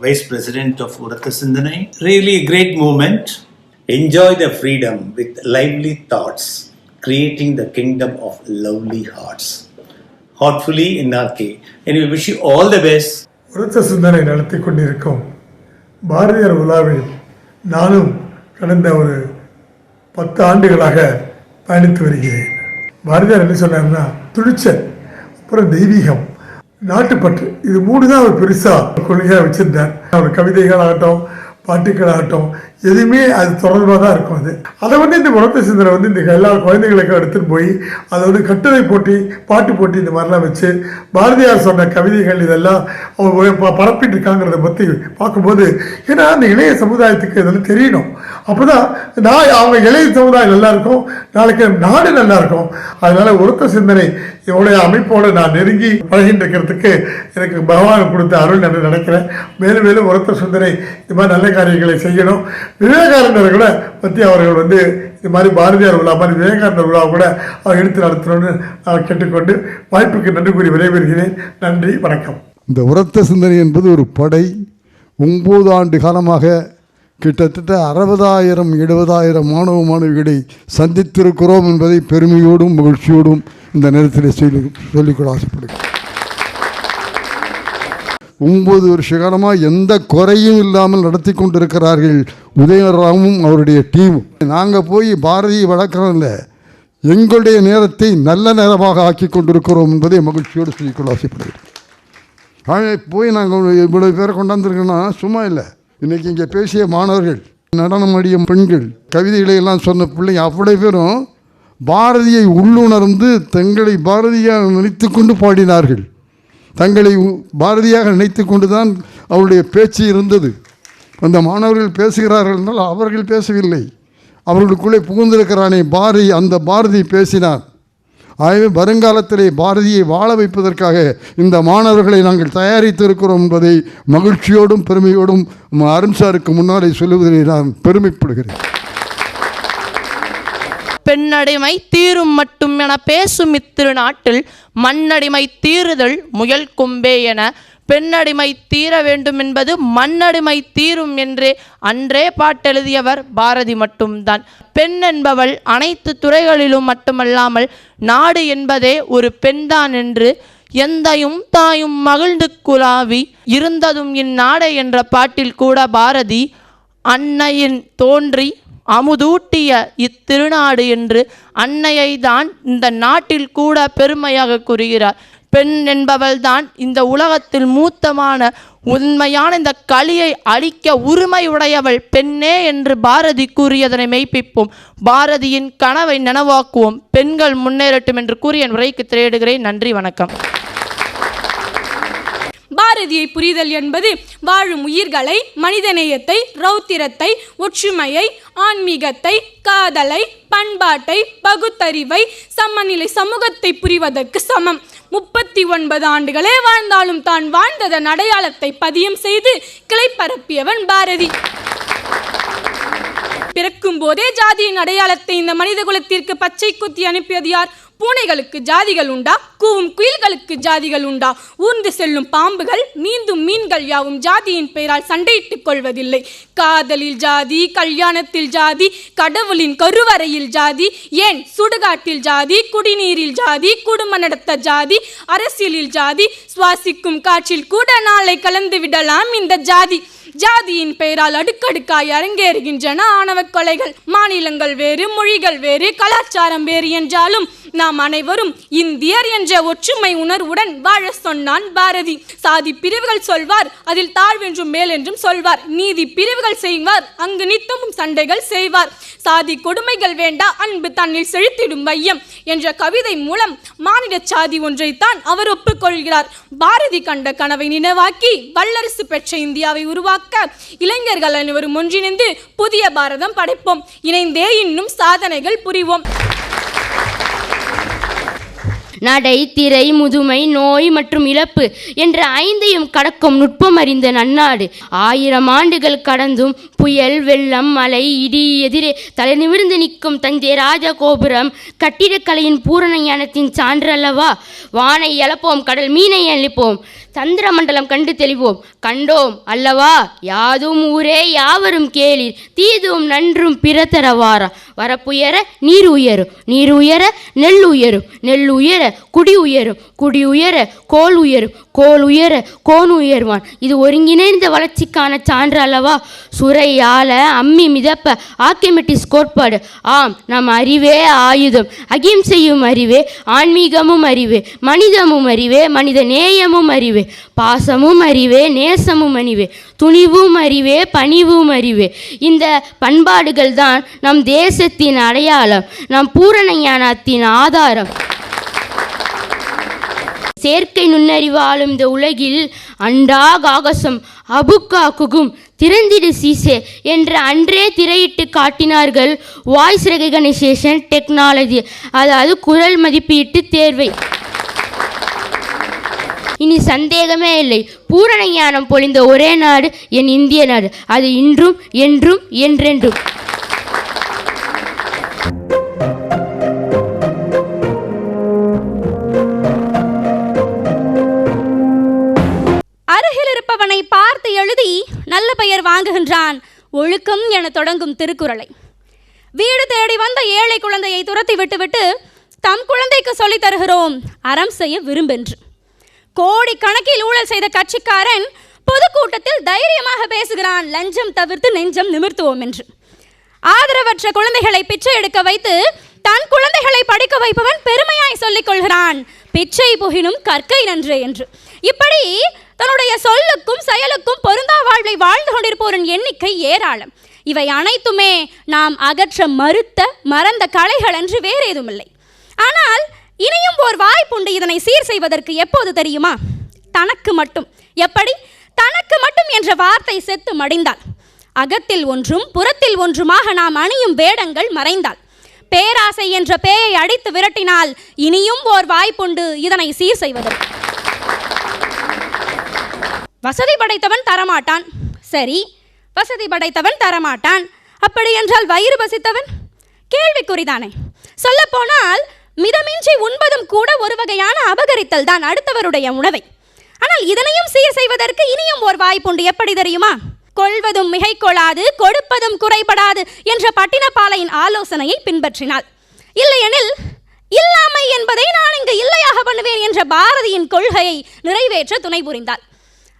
Vice President of Uratha Sindhanai. Really a great moment. Enjoy the freedom with lively thoughts, creating the kingdom of lovely hearts. Heartfully, Inarke. Anyway, wish you all the best. உரத்த சிந்தனை நடத்தி கொண்டிருக்கும் பாரதியார் உலாவில் நானும் கடந்த ஒரு பத்து ஆண்டுகளாக பயணித்து வருகிறேன் பாரதியார் என்ன சொன்னார்னா துணிச்சல் அப்புறம் தெய்வீகம் நாட்டுப்பற்று. இது மூணு தான் அவர் பெருசாக கொள்கையாக வச்சுருந்தார். அவர் கவிதைகளாகட்டும் பாட்டுக்களாகட்டும் எதுவுமே அது தொடர்பாக தான் இருக்கும் அது. அதை வந்து இந்த உரத்த சிந்தனை வந்து இந்த எல்லா குழந்தைகளுக்கும் எடுத்துகிட்டு போய் அதை வந்து கட்டுரை போட்டி பாட்டு போட்டி இந்த மாதிரிலாம் வச்சு பாரதியார் சொன்ன கவிதைகள் இதெல்லாம் அவங்க ப- பரப்பிட்டு இருக்காங்கிறத பற்றி பார்க்கும்போது ஏன்னா அந்த இளைய சமுதாயத்துக்கு இதெல்லாம் தெரியணும். அப்போ தான் நான் அவங்க இளைய சமுதாயம் நல்லாயிருக்கும் நாளைக்கு நாடு நல்லாயிருக்கும். அதனால் அதனால ஒருத்த சிந்தனை இவனுடைய அமைப்போடு நான் நெருங்கி பழகிட்டு இருக்கிறதுக்கு எனக்கு பகவான் கொடுத்த அருள் என்று நினைக்கிறேன். மேலும் மேலும் ஒருத்த சிந்தனை இது மாதிரி நல்ல காரியங்களை செய்யணும். விவேகானந்தர் கூட பற்றி அவர்கள் வந்து இது மாதிரி பாரதியார் விழா மாதிரி விவேகானந்தர் விழா கூட அவர் எடுத்து நடத்தணும்னு நான் கேட்டுக்கொண்டு வாய்ப்புக்கு நன்றி கூறி விடைபெறுகிறேன். நன்றி வணக்கம். இந்த உரத்த சிந்தனை என்பது ஒரு படை. ஒம்பது ஆண்டு காலமாக கிட்டத்தட்ட அறுபதாயிரம் எழுபதாயிரம் மாணவ மாணவிகளை சந்தித்திருக்கிறோம் என்பதை பெருமையோடும் மகிழ்ச்சியோடும் இந்த நேரத்தில் சொல்லி சொல்லிக்கொள்ள ஆசைப்படுகிறேன். ஒன்பது வருஷ காலமாக எந்த குறையும் இல்லாமல் நடத்தி கொண்டிருக்கிறார்கள் உதயராமும் அவருடைய டீமும். நாங்கள் போய் பாரதியை வளர்க்குறோம் இல்லை எங்களுடைய நேரத்தை நல்ல நேரமாக ஆக்கி கொண்டிருக்கிறோம் என்பதை மகிழ்ச்சியோடு சொல்லிக்கொள்ள ஆசைப்படுகிறேன். ஆனால் போய் நாங்கள் இவ்வளோ பேரை கொண்டாந்துருக்கோன்னா சும்மா இல்லை. இன்றைக்கி இங்கே பேசிய மாணவர்கள் நடனம் ஆடிய பெண்கள் கவிதைகளை எல்லாம் சொன்ன பிள்ளைங்க அவ்வளோ பேரும் பாரதியை உள்ளுணர்ந்து தங்களை பாரதியாக நினைத்து கொண்டு பாடினார்கள். தங்களை உ- பாரதியாக நினைத்து கொண்டு தான் அவருடைய பேச்சு இருந்தது. அந்த மாணவர்கள் பேசுகிறார்கள் என்றால் அவர்கள் பேசவில்லை. அவர்களுக்குள்ளே புகுந்திருக்கிறானே பாரதி அந்த பாரதி பேசினார். ஆகவே வருங்காலத்திலே பாரதியை வாழ வைப்பதற்காக இந்த மாணவர்களை நாங்கள் தயாரித்து இருக்கிறோம் என்பதை மகிழ்ச்சியோடும் பெருமையோடும் ம- சாருக்கு முன்னாலே சொல்லுவதில் நான் பெருமைப்படுகிறேன். பெண்ணடிமை தீரும் மட்டும் என பேசும் இத்திருநாட்டில் மண்ணடிமை தீருதல் முயல் கொம்பே என பெண்ணடிமை தீர வேண்டும் என்பது மண்ணடிமை தீரும் என்றே அன்றே பாட்டெழுதியவர் பாரதி மட்டும்தான். பெண் என்பவள் அனைத்து துறைகளிலும் மட்டுமல்லாமல் நாடு என்பதே ஒரு பெண்தான் என்று எந்தையும் தாயும் மகிழ்ந்து குலாவி இருந்ததும் இந்நாடே என்ற பாட்டில் கூட பாரதி அன்னையின் தோன்றி அமுதூட்டிய இத்திருநாடு என்று அன்னையை தான் இந்த நாட்டில் கூட பெருமையாக கூறுகிறார். பெண் என்பவள்தான் இந்த உலகத்தில் மூத்தமான உண்மையான இந்த களியை அழிக்க உரிமை உடையவள் பெண்ணே என்று பாரதி கூறியதனை மெய்ப்பிப்போம். பாரதியின் கனவை நனவாக்குவோம். பெண்கள் முன்னேறட்டும் என்று கூறிய என் உரைக்கு திரையிடுகிறேன். நன்றி வணக்கம். பாரதியை புரிதல் என்பது வாழும் உயிர்களை மனிதநேயத்தை ரௌத்திரத்தை ஒற்றுமையை ஆன்மீகத்தை காதலை பண்பாட்டை பகுத்தறிவை சமநிலை சமூகத்தை புரிவதற்கு சமம். முப்பத்தி ஒன்பது ஆண்டுகளே வாழ்ந்தாலும் தான் வாழ்ந்ததன் அடையாளத்தை பதியம் செய்து கிளை பரப்பியவன் பாரதி. பிறக்கும் போதே ஜாதியின் அடையாளத்தை இந்த மனித குலத்திற்கு பச்சை குத்தி அனுப்பியது யார்? பூனைகளுக்கு ஜாதிகள் உண்டா? கூவும் குயில்களுக்கு ஜாதிகள் உண்டா? ஊர்ந்து செல்லும் பாம்புகள் நீந்தும் மீன்கள் யாவும் ஜாதியின் பெயரால் சண்டையிட்டுக் கொள்வதில்லை. காதலில் ஜாதி கல்யாணத்தில் ஜாதி கடவுளின் கருவறையில் ஜாதி ஏன் சுடுகாட்டில் ஜாதி குடிநீரில் ஜாதி குடும்ப நடத்த ஜாதி அரசியலில் ஜாதி சுவாசிக்கும் காற்றில் கூட நாளை கலந்து விடலாம் இந்த ஜாதி. ஜாதியின் பெயரால் அடுக்கடுக்காய் அரங்கேறுகின்றன. ஆணவ கொலைகள் மாநிலங்கள் வேறு மொழிகள் வேறு கலாச்சாரம் வேறு என்றாலும் நாம் அனைவரும் இந்தியர் என்ற ஒற்றுமை உணர்வுடன் வாழ சொன்னான் பாரதி. சாதி பிரிவுகள் சொல்வார் அதில் தாழ்வென்றும் மேலென்றும் சொல்வார். நீதி பிரிவுகள் செய்வார் அங்கு நித்தமும் சண்டைகள் செய்வார். சாதி கொடுமைகள் வேண்டா அன்பு தன்னில் செழித்திடும் மையம் என்ற கவிதை மூலம் மாநில சாதி ஒன்றைத்தான் அவர் ஒப்புக்கொள்கிறார். பாரதி கண்ட கனவை நினைவாக்கி வல்லரசு பெற்ற இந்தியாவை உருவாக்க இளைஞர்கள் அனைவரும் ஒன்றிணைந்து புதிய பாரதம் படைப்போம். இணைந்தே இன்னும் சாதனைகள் புரிவோம். நடை திரை முதுமை நோய் மற்றும் இழப்பு என்ற ஐந்தையும் கடக்கும் நுட்பம் அறிந்த நன்னாடு. ஆயிரம் ஆண்டுகள் கடந்தும் புயல் வெள்ளம் மலை இடி எதிரே தலை நிமிர்ந்து நிற்கும் தஞ்சை ராஜகோபுரம் கட்டிடக்கலையின் பூரண ஞானத்தின் சான்று அல்லவா வானை எழப்போம் கடல் மீனை அழிப்போம். சந்திர மண்டலம் கண்டு தெளிவோம். கண்டோம் அல்லவா? யாதும் ஊரே யாவரும் கேளீர். தீதும் நன்றும் பிறத்தரவாரா வரப்புயர நீர் உயரும். நீர் உயர நெல் உயரும். நெல் உயர குடி உயரும். குடி உயர கோல் உயரும். கோல் உயர கோன் உயர்வான். இது ஒருங்கிணைந்த வளர்ச்சிக்கான சான்று அல்லவா? சுரையால அம்மி மிதப்ப ஆக்கிமெட்டிஸ் கோட்பாடு. ஆம் நம் அறிவே ஆயுதம். அகிம்சையும் அறிவே ஆன்மீகமும் அறிவே மனிதமும் அறிவே மனித நேயமும் அறிவே. பாசமும் அறிவே நேசமும் அறிவே துணிவும் அறிவே பணிவும் அறிவே. இந்த பண்பாடுகள் தான் நம் தேசத்தின் அடையாளம் நம் பூரண ஞானத்தின் ஆதாரம். செயற்கை நுண்ணறிவு ஆளும் இந்த உலகில் அண்டா காகசம் அபுக்கா குகும் திறந்திடு சீசே என்று அன்றே திரையிட்டு காட்டினார்கள் வாய்ஸ் ரெகனைசேஷன் டெக்னாலஜி அதாவது குரல் மதிப்பீட்டு தேர்வை. இனி சந்தேகமே இல்லை. பூரண ஞானம் பொழிந்த ஒரே நாடு என் இந்திய நாடு. அது இன்றும் என்றும் என்றென்றும். அருகில் இருப்பவனை பார்த்து எழுதி நல்ல பெயர் வாங்குகின்றான். ஒழுக்கம் என தொடங்கும் திருக்குறளை. வீடு தேடி வந்த ஏழை குழந்தையை துரத்தி விட்டுவிட்டு தம் குழந்தைக்கு சொல்லித் தருகிறோம். அறம் செய்ய விரும்பென்று. கோடி கணக்கில் ஊழல் செய்த கட்சிக்காரன் பொதுக்கூட்டத்தில் தைரியமாக பேசுகிறான். லஞ்சம் தவிர்த்து நெஞ்சம் நிமிர்த்துவோம் என்று. ஆதரவற்ற குழந்தைகளை பிச்சை எடுக்க வைத்து தன் குழந்தைகளை படிக்க வைப்பவன் பெருமையாய் சொல்லிக் கொள்கிறான். பிச்சை புகினும் கற்கை நன்று என்று. இப்படி தன்னுடைய சொல்லுக்கும் செயலுக்கும் பொருந்தா வாழ்வை வாழ்ந்து கொண்டிருப்போரின் எண்ணிக்கை ஏராளம். இவை அனைத்துமே நாம் அகற்ற மறுத்த மறந்த கலைகள் என்று வேறு ஆனால் இனியும் ஓர் வாய்ப்புண்டு இதனை சீர் செய்வதற்கு எப்போது தெரியுமா? தனக்கு மட்டும். எப்படி? தனக்கு மட்டும் என்ற வார்த்தை செத்து மடிந்தாள் அகத்தில் ஒன்றும் புறத்தில் ஒன்றுமாக நாம் அணியும் வேடங்கள் மறைந்தாள் பேராசை என்ற பேயை அடித்து விரட்டினால் இனியும் ஓர் வாய்ப்புண்டு இதனை சீர் செய்வதற்கு. வசதி படைத்தவன் தரமாட்டான். சரி வசதி படைத்தவன் தரமாட்டான். அப்படி என்றால் வயிறு பசித்தவன்? கேள்விக்குறிதானே. சொல்லப்போனால் மிதமின்றி உண்பதும் கூட ஒரு வகையான அபகரித்தல் தான் அடுத்தவருடைய உணவை. ஆனால் இதனையும் சீர் செய்வதற்கு இனியும் ஒரு வாய்ப்புண்டு எப்படி தெரியுமா? கொள்வதும் மிகை கொள்ளாது கொடுப்பதும் குறைபடாது என்ற பட்டினப்பாலையின் ஆலோசனையை பின்பற்றினாள். இல்லையெனில் இல்லாமை என்பதை நான் இங்கு இல்லையாக பண்ணுவேன் என்ற பாரதியின் கொள்கையை நிறைவேற்ற துணை புரிந்தாள்.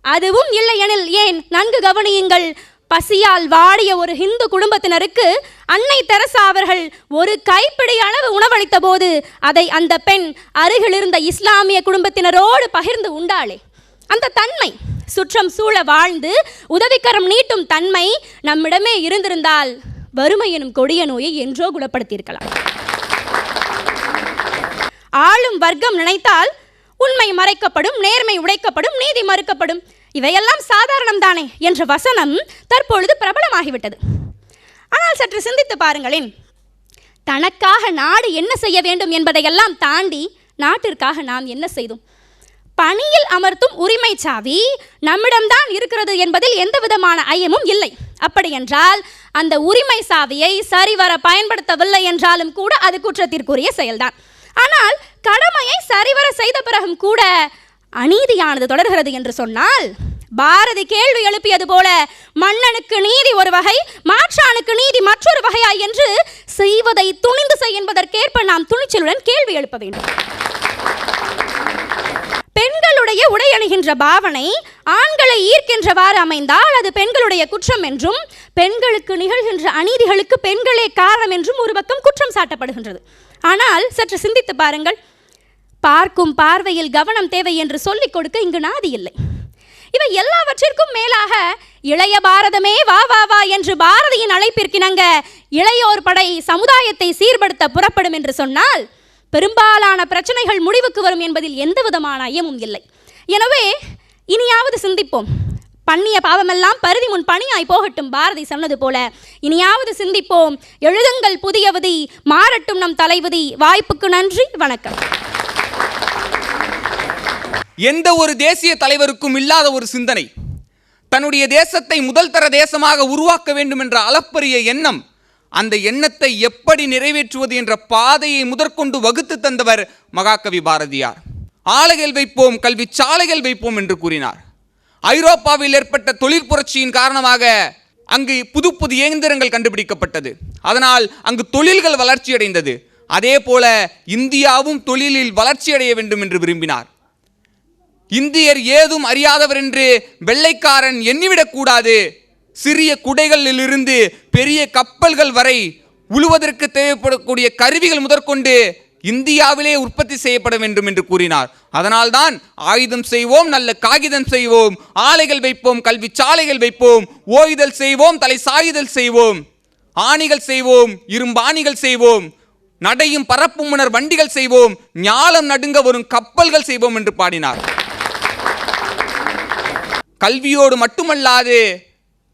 அதுவும் இல்லையெனில் ஏன்? நன்கு கவனியுங்கள் பசியால் வாடிய ஒரு ஹிந்து குடும்பத்தினருக்கு அன்னை தெரசா அவர்கள் ஒரு கைப்பிடி அளவு உணவளித்த போது அதை அந்த பெண் அருகில் இருந்த இஸ்லாமிய குடும்பத்தினரோடு பகிர்ந்து உண்டாளே. அந்த தன்மை சுற்றம் சூழ வாழ்ந்து உதவிக்கரம் நீட்டும் தன்மை நம்மிடமே இருந்திருந்தால் வறுமை எனும் கொடிய நோயை என்றோ குணப்படுத்தியிருக்கலாம் ஆளும் வர்க்கம் நினைத்தால் உண்மை மறைக்கப்படும் நேர்மை உடைக்கப்படும் நீதி மறுக்கப்படும். இவையெல்லாம் சாதாரணம் தானே என்ற வசனம் தற்பொழுது பிரபலமாகிவிட்டது. ஆனால் சற்று சிந்தித்து பாருங்களேன். தனக்காக நாடு என்ன செய்ய வேண்டும் என்பதையெல்லாம் தாண்டி நாட்டிற்காக நாம் என்ன செய்தோம்? பணியில் அமர்த்தும் உரிமை சாவி நம்மிடம்தான் இருக்கிறது என்பதில் எந்த விதமான ஐயமும் இல்லை. அப்படியென்றால் அந்த உரிமை சாவியை சரிவர பயன்படுத்தவில்லை என்றாலும் கூட அது குற்றத்திற்குரிய செயல்தான். ஆனால் கடமையை சரிவர செய்த பிறகும் கூட அநீதியானது தொடர்கிறது என்று சொன்னால் பாரதி கேள்வி எழுப்பியது போல மன்னனுக்கு நீதி ஒரு வகை மாற்றானுக்கு நீதி மற்றொரு வகையா என்று செய்வதை துணிந்து செய் என்பதற்கேற்ப நாம் துணிச்சலுடன் கேள்வி எழுப்ப வேண்டும். பெண்களுடைய உடை அணிகின்ற பாவனை ஆண்களை ஈர்க்கின்றவாறு அமைந்தால் அது பெண்களுடைய குற்றம் என்றும் பெண்களுக்கு நிகழ்கின்ற அநீதிகளுக்கு பெண்களே காரணம் என்றும் ஒரு பக்கம் குற்றம் சாட்டப்படுகின்றது. ஆனால் சற்று சிந்தித்து பாருங்கள். பார்க்கும் பார்வையில் கவனம் தேவை என்று சொல்லிக் கொடுக்க இங்கு நாதி இல்லை. இவை எல்லாவற்றிற்கும் மேலாக இளைய பாரதமே வா வா வா என்று பாரதியின் அழைப்பிற்கிணங்க இளையோர் படை சமுதாயத்தை சீர்படுத்த புறப்படும் என்று சொன்னால் பெரும்பாலான பிரச்சனைகள் முடிவுக்கு வரும் என்பதில் எந்த விதமான ஐயமும் இல்லை. எனவே இனியாவது சிந்திப்போம். பண்ணிய பாவமெல்லாம் பருதி முன் பணியாய் போகட்டும் பாரதி சொன்னது போல. இனியாவது சிந்திப்போம். எழுதுங்கள் புதிய விதி மாறட்டும் நம் தலைவிதி. வாய்ப்புக்கு நன்றி வணக்கம். எந்த ஒரு தேசிய தலைவருக்கும் இல்லாத ஒரு சிந்தனை. தன்னுடைய தேசத்தை முதல் தர தேசமாக உருவாக்க வேண்டும் என்ற அளப்பரிய எண்ணம் அந்த எண்ணத்தை எப்படி நிறைவேற்றுவது என்ற பாதையை முதற்கொண்டு வகுத்து தந்தவர் மகாகவி பாரதியார். ஆலைகள் வைப்போம் கல்வி சாலைகள் வைப்போம் என்று கூறினார். ஐரோப்பாவில் ஏற்பட்ட தொழில் புரட்சியின் காரணமாக அங்கு புது புது இயந்திரங்கள் கண்டுபிடிக்கப்பட்டது. அதனால் அங்கு தொழில்கள் வளர்ச்சியடைந்தது. அதே போல இந்தியாவும் தொழிலில் வளர்ச்சியடைய வேண்டும் என்று விரும்பினார். இந்தியர் ஏதும் அறியாதவர் என்று வெள்ளைக்காரன் எண்ணிவிடக்கூடாது. சிறிய குடைகளிலிருந்து பெரிய கப்பல்கள் வரை உழுவதற்கு தேவைப்படக்கூடிய கருவிகள் முதற்கொண்டு இந்தியாவிலே உற்பத்தி செய்யப்பட வேண்டும் என்று கூறினார். அதனால்தான் ஆயுதம் செய்வோம் நல்ல காகிதம் செய்வோம் ஆலைகள் வைப்போம் கல்வி சாலைகள் வைப்போம் ஓய்தல் செய்வோம் தலை சாயுதல் செய்வோம் ஆணிகள் செய்வோம் இரும்பாணிகள் செய்வோம் நடையும் பரப்பும் உணர் வண்டிகள் செய்வோம் ஞாலம் நடுங்க வரும் கப்பல்கள் செய்வோம் என்று பாடினார். கல்வியோடு மட்டுமல்லாது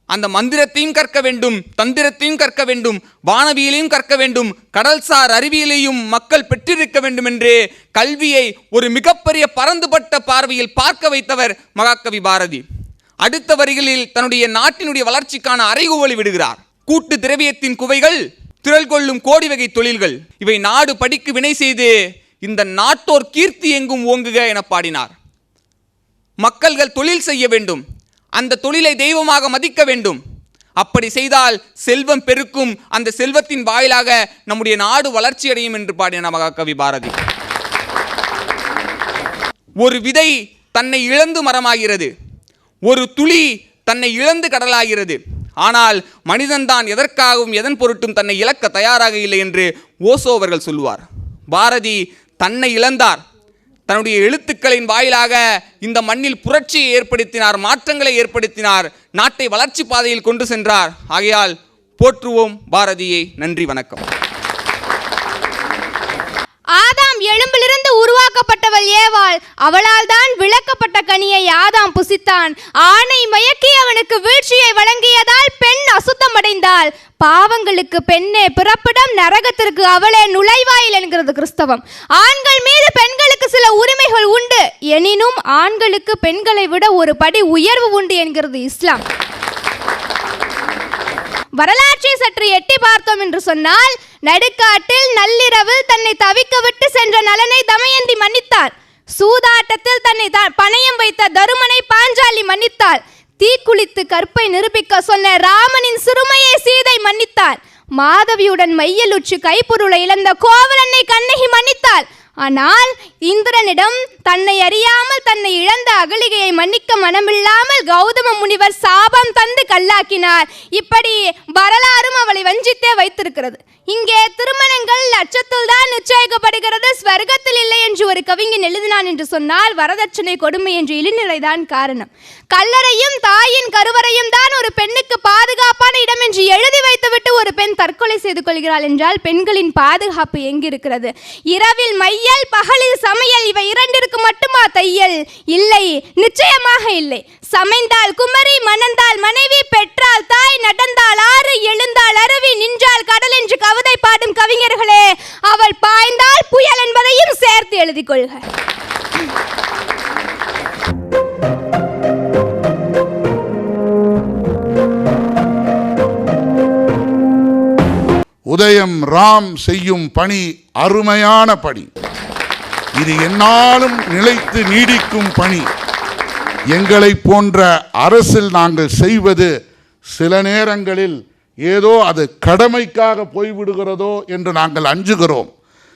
அந்த மந்திரத்தையும் கற்க வேண்டும் தந்திரத்தையும் கற்க வேண்டும் வானவியலையும் கற்க வேண்டும் கடல்சார் அறிவியலையும் மக்கள் பெற்றிருக்க வேண்டும் என்று கல்வியை ஒரு மிகப்பெரிய பரந்துபட்ட பார்வையில் பார்க்க வைத்தவர் மகாகவி பாரதி. அடுத்த வரிகளில் தன்னுடைய நாட்டினுடைய வளர்ச்சிக்கான அறைகூவலை விடுகிறார். கூட்டு திரவியத்தின் குவைகள் திரள் கொள்ளும் கோடி வகை தொழில்கள் இவை நாடு படிக்கு வினை செய்து இந்த நாட்டோர் கீர்த்தி எங்கும் ஓங்குக என பாடினார். மக்கள்கள் தொழில் செய்ய வேண்டும். அந்த தொழிலை தெய்வமாக மதிக்க வேண்டும். அப்படி செய்தால் செல்வம் பெருக்கும். அந்த செல்வத்தின் வாயிலாக நம்முடைய நாடு வளர்ச்சி அடையும் என்று பாடின மகாகவி பாரதி. ஒரு விதை தன்னை இழந்து மரமாகிறது. ஒரு துளி தன்னை இழந்து கடலாகிறது. ஆனால் மனிதன்தான் எதற்காகவும் எதன் பொருட்டும் தன்னை இழக்க தயாராக இல்லை என்று ஓசோ அவர்கள் சொல்லுவார். பாரதி தன்னை இழந்தார். தன்னுடைய எழுத்துக்களின் வாயிலாக இந்த மண்ணில் புரட்சியை ஏற்படுத்தினார் மாற்றங்களை ஏற்படுத்தினார் நாட்டை வளர்ச்சி பாதையில் கொண்டு சென்றார். ஆகையால் போற்றுவோம் பாரதியை. நன்றி வணக்கம். ஆதாம் எலும்பிலிருந்து உருவாக்கப்பட்டவள் ஏவாள். அவளால் தான் கனியை ஆதாம் புசித்தான். ஆணை மயக்கி அவனுக்கு வீழ்ச்சியை வழங்கியதால் பெண் அசுத்தமடைந்தாள். பாவங்களுக்கு பெண்ணே பிறப்பிடம் நரகத்திற்கு அவளே நுழைவாயில் என்கிறது கிறிஸ்தவம். ஆண்கள் மீது பெண்களுக்கு சில உரிமைகள் உண்டு. எனினும் ஆண்களுக்கு பெண்களை விட ஒரு படி உயர்வு உண்டு என்கிறது இஸ்லாம். வரலாற்றை சற்று எட்டி பார்த்தோம் என்று சொன்னால் நடுக்காட்டில் நள்ளிரவில் தன்னை தவிக்க விட்டு சென்ற நலனை தமயந்தி மன்னித்தார். சூதாட்டத்தில் தன்னை த- பணயம் வைத்த தருமனை பாஞ்சாலி மன்னித்தாள். தீக்குளித்து கற்பை நிரூபிக்க சொன்ன ராமனின் சிறுமையை சீதை மன்னித்தாள். மாதவியுடன் மையலுற்று கைப்பொருளை இழந்த கோவலனை கண்ணகி மன்னித்தாள். ஆனால் இந்திரனிடம் தன்னை அறியாமல் தன்னை இழந்த அகலிகையை மன்னிக்க மனமில்லாமல் கௌதம முனிவர் சாபம் தந்து கல்லாக்கினார். இப்படி வரலாறும் அவளை வஞ்சித்தே வைத்திருக்கிறது. இங்கே திருமணங்கள் லட்சத்தில் தான் நிச்சயிக்கப்படுகிறது. ஸ்வர்க்கத்தில் இல்லை என்று ஒரு கவிஞன் எழுதினான் என்று சொன்னால் வரதட்சணை கொடுமை என்று இழிநிலைதான் காரணம். கல்லறையும் தாயின் கருவறையும் தான் ஒரு பெண்ணுக்கு பாதுகாப்பான இடம் என்று எழுதி வைத்துவிட்டு ஒரு செய்து கொள்கிறாள் என்றால் பெண்களின் பாதுகாப்பு எங்கிருக்கிறது? இரவில் மையல் பகலில் சமையல் இவை இரண்டிற்கு மட்டுமா தையல்? இல்லை நிச்சயமாக இல்லை. சமைந்தால் குமரி மணந்தால் மனைவி பெற்றால் தாய் நடந்தால் ஆறு எழுந்தால் அருவி நின்றால் கடல் என்று கவிதை பாடும் கவிஞர்களே அவள் பாய்ந்தால் புயல் என்பதையும் சேர்த்து எழுதிக் கொள்க. உதயம் ராம் செய்யும் பணி அருமையான பணி. இது என்னாலும் நிலைத்து நீடிக்கும் பணி. எங்களை போன்ற அரசில் நாங்கள் செய்வது சில நேரங்களில் ஏதோ அது கடமைக்காக போய்விடுகிறதோ என்று நாங்கள் அஞ்சுகிறோம்.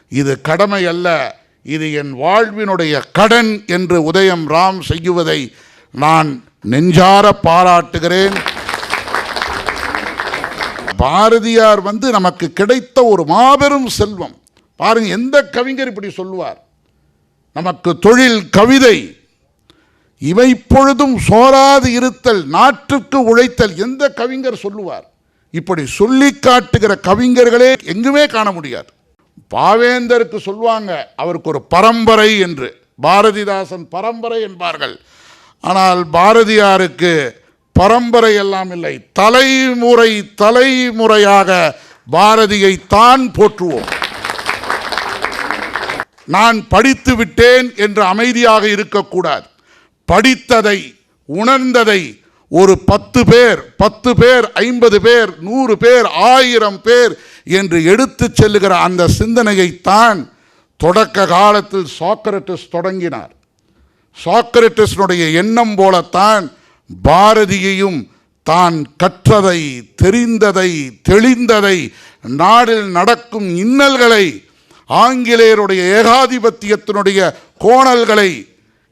இது கடமை அல்ல இது என் வாழ்வினுடைய கடன் என்று உதயம் ராம் செய்யுவதை நான் நெஞ்சார பாராட்டுகிறேன். பாரதியார் வந்து நமக்கு கிடைத்த ஒரு மாபெரும் செல்வம். பாருங்க எந்த கவிஞர் இப்படி சொல்லுவார்? நமக்கு தொழில் கவிதை இவை பொழுதும் சோராது இருத்தல் நாட்டுக்கு உழைத்தல் எந்த கவிஞர் சொல்லுவார்? இப்படி சொல்லி காட்டுகிற கவிஞர்களே எங்குமே காண முடியாது. பாவேந்தருக்கு சொல்லுவாங்க அவருக்கு ஒரு பரம்பரை என்று. பாரதிதாசன் பரம்பரை என்பார்கள். ஆனால் பாரதியாருக்கு பரம்பரை எல்லாம் இல்லை. தலைமுறை தலைமுறையாக பாரதியை தான் போற்றுவோம். நான் படித்து விட்டேன் என்று அமைதியாக இருக்கக்கூடாது. படித்ததை உணர்ந்ததை ஒரு பத்து பேர் பத்து பேர் ஐம்பது பேர் நூறு பேர் ஆயிரம் பேர் என்று எடுத்து செல்லுகிற அந்த சிந்தனையைத்தான் தொடக்க காலத்தில் சாக்ரட்டிஸ் தொடங்கினார். சாக்ரட்டிஸினுடைய எண்ணம் போலத்தான் பாரதியையும் தான் கற்றதை தெரிந்ததை தெளிந்ததை நாடில் நடக்கும் இன்னல்களை ஆங்கிலேயருடைய ஏகாதிபத்தியத்தினுடைய கோணல்களை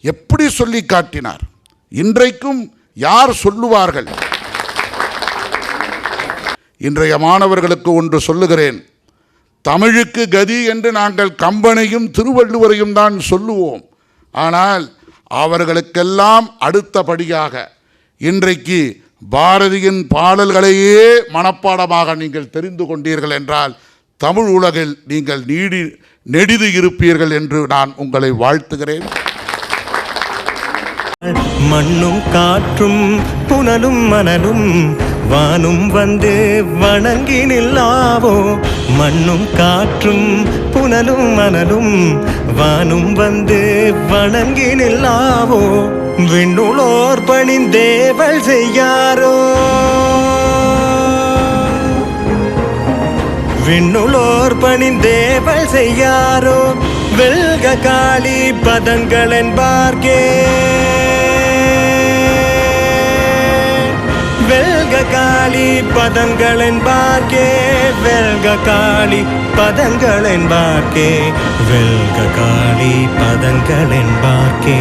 எப்படி சொல்லி காட்டினார்? இன்றைக்கும் யார் சொல்லுவார்கள்? இன்றைய மாணவர்களுக்கு ஒன்று சொல்லுகிறேன். தமிழுக்கு கதி என்று நாங்கள் கம்பனையும் திருவள்ளுவரையும் தான் சொல்லுவோம். ஆனால் அவர்களுக்கெல்லாம் அடுத்தபடியாக இன்றைக்கு பாரதியின் பாடல்களையே மனப்பாடமாக நீங்கள் தெரிந்து கொண்டீர்கள் என்றால் தமிழ் உலகில் நீங்கள் நீடி நெடிது இருப்பீர்கள் என்று நான் உங்களை வாழ்த்துகிறேன். மண்ணும் காற்றும் புனலும் மணலும் வானும் வந்து வணங்கி நில்லாவோ மண்ணும் காற்றும் புனலும் மணலும் வானும் வந்து வணங்கி நில்லாவோ விண்ணுளோர் பணிந்தேவள் செய்யாரோ? விண்ணுளோர் பணிந்தேவள் செய்யாரோ? வெல்க காளி பதங்கள் என்பார்கே வெல்க காளி பதங்கள் என்பார்கே வெல்க காளி பதங்கள் என்பார்கே வெல்க காளி பதங்கள் என்பார்கே